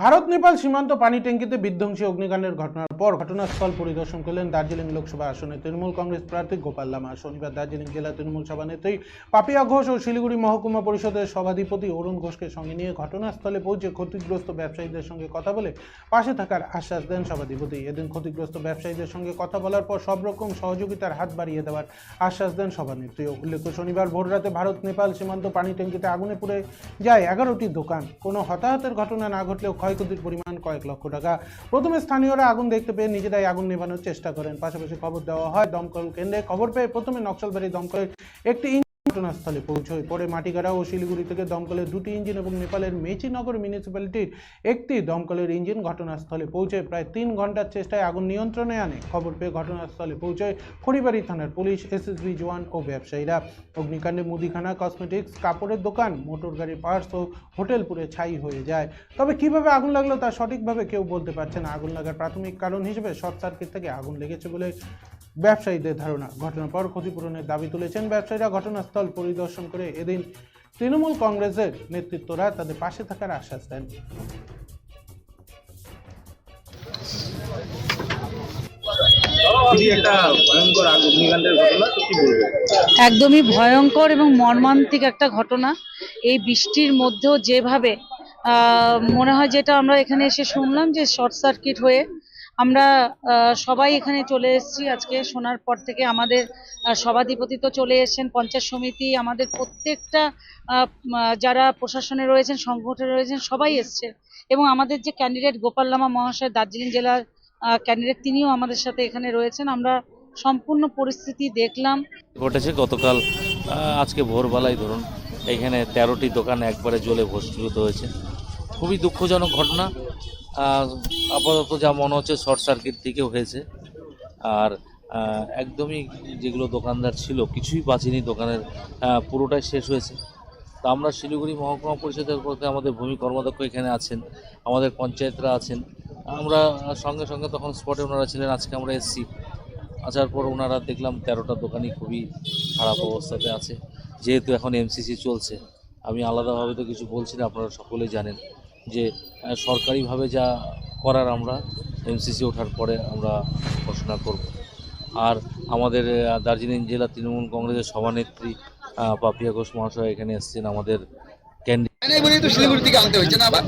ভারত নেপাল সীমান্ত পানি ট্যাঙ্কিতে বিধ্বংসী অগ্নিকাণ্ডের ঘটনার পর ঘটনাস্থল পরিদর্শন করলেন দার্জিলিং লোকসভা আসনে তৃণমূল কংগ্রেস প্রার্থী গোপাল লামা শনিবার দার্জিলিং জেলা তৃণমূল সভা নেত্রী পাপিয়া ঘোষ ও শিলিগুড়ি মহকুমা পরিষদের সভাধিপতি অরুণ ঘোষকে সঙ্গে নিয়ে ঘটনাস্থলে পৌঁছে ক্ষতিগ্রস্ত ব্যবসায়ীদের সঙ্গে কথা বলে পাশে থাকার আশ্বাস দেন সভাধিপতি এদিন ক্ষতিগ্রস্ত ব্যবসায়ীদের সঙ্গে কথা বলার পর সব রকম সহযোগিতার হাত বাড়িয়ে দেওয়ার আশ্বাস দেন সভানেত্রী উল্লেখ্য শনিবার ভোররাতে ভারত নেপাল সীমান্ত পানি ট্যাঙ্কিতে আগুনে পুড়ে যায় এগারোটি দোকান কোনো হতাহতের ঘটনা না ঘটলেও ক্ষয়ক্ষতির পরিমাণ কয়েক লক্ষ টাকা প্রথমে স্থানীয়রা আগুন দেখতে পেয়ে নিজেরাই আগুন নেভানোর চেষ্টা করেন পাশাপাশি খবর দেওয়া হয় দমকল কেন্দ্রে খবর পেয়ে প্রথমে নকশালবাড়ি দমকলের একটি ঘটনাস্থলে পৌঁছয় পরে মাটিগাড়া ও শিলিগুড়ি থেকে দমকলের দুটি ইঞ্জিন এবং নেপালের মেচিনগর মিউনিসিপ্যালিটির একটি দমকলের ইঞ্জিন ঘটনাস্থলে পৌঁছে প্রায় তিন ঘন্টার চেষ্টায় আগুন নিয়ন্ত্রণে আনে খবর পেয়ে ঘটনাস্থলে পৌঁছয় খড়িবাড়ি থানার পুলিশ এসএসবি জওয়ান ও ব্যবসায়ীরা অগ্নিকাণ্ডে মুদিখানা কসমেটিক্স কাপড়ের দোকান মোটর গাড়ির পার্টস ও হোটেল পুরে ছাই হয়ে যায় তবে কিভাবে আগুন লাগলো তা সঠিকভাবে কেউ বলতে পারছে না আগুন লাগার প্রাথমিক কারণ হিসেবে শর্ট সার্কিট থেকে আগুন লেগেছে বলে ব্যবসায়ীদের ধারণা ঘটনার পর ক্ষতিপূরণের দাবি তুলেছেন ব্যবসায়ীরা ঘটনাস্থল পরিদর্শন করে এদিন তৃণমূল কংগ্রেসের নেতৃত্বরা তাদের পাশে থাকার আশ্বাস দেন একদমই ভয়ঙ্কর এবং মর্মান্তিক একটা ঘটনা এই বৃষ্টির মধ্যেও যেভাবে মনে হয় যেটা আমরা এখানে এসে শুনলাম যে শর্ট সার্কিট হয়ে আমরা সবাই এখানে চলে এসেছি আজকে শোনার পর থেকে আমাদের সভাধিপতি তো চলে এসেছেন পঞ্চায়েত সমিতি আমাদের প্রত্যেকটা যারা প্রশাসনে রয়েছেন সংগঠনে রয়েছেন সবাই এসছে এবং আমাদের যে ক্যান্ডিডেট গোপাল লামা মহাশয় দার্জিলিং জেলার ক্যান্ডিডেট তিনিও আমাদের সাথে এখানে রয়েছেন আমরা সম্পূর্ণ পরিস্থিতি দেখলাম ঘটেছে গতকাল আজকে ভোরবেলায় ধরুন এখানে তেরোটি দোকান একবারে জ্বলে ভস্ত হয়েছে খুবই দুঃখজনক ঘটনা আপাতত যা মনে হচ্ছে শর্ট সার্কিট থেকে হয়েছে আর একদমই যেগুলো দোকানদার ছিল কিছুই বাঁচেনি দোকানের পুরোটাই শেষ হয়েছে তা আমরা শিলিগুড়ি মহকুমা পরিষদের পক্ষে আমাদের ভূমি কর্মাধ্যক্ষ এখানে আছেন আমাদের পঞ্চায়েতরা আছেন আমরা সঙ্গে সঙ্গে তখন স্পটে ওনারা ছিলেন আজকে আমরা এসছি আসার পর ওনারা দেখলাম তেরোটা দোকানই খুবই খারাপ অবস্থাতে আছে যেহেতু এখন এমসিসি চলছে আমি আলাদাভাবে তো কিছু বলছি না আপনারা সকলেই জানেন যে সরকারিভাবে যা করার আমরা এমসিসি ওঠার পরে আমরা ঘোষণা করব আর আমাদের দার্জিলিং জেলা তৃণমূল কংগ্রেসের সভানেত্রী পাপিয়া ঘোষ মহাশয় এখানে এসছেন আমাদের ক্যান্ডিডেট শিলিগুড়ি থেকে আনতে হয়েছে না আবার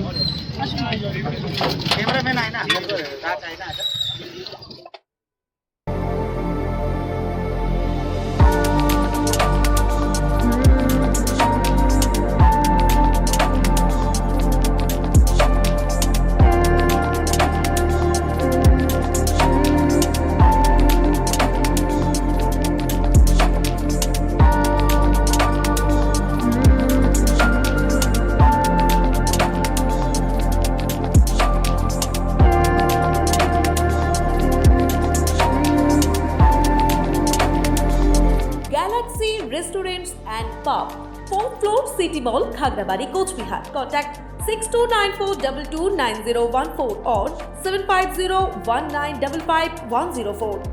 Taxi, restaurants and pub. 4th floor, City Mall, Khagrabari, Kochbihar. Contact 6294229014 or 75019551004.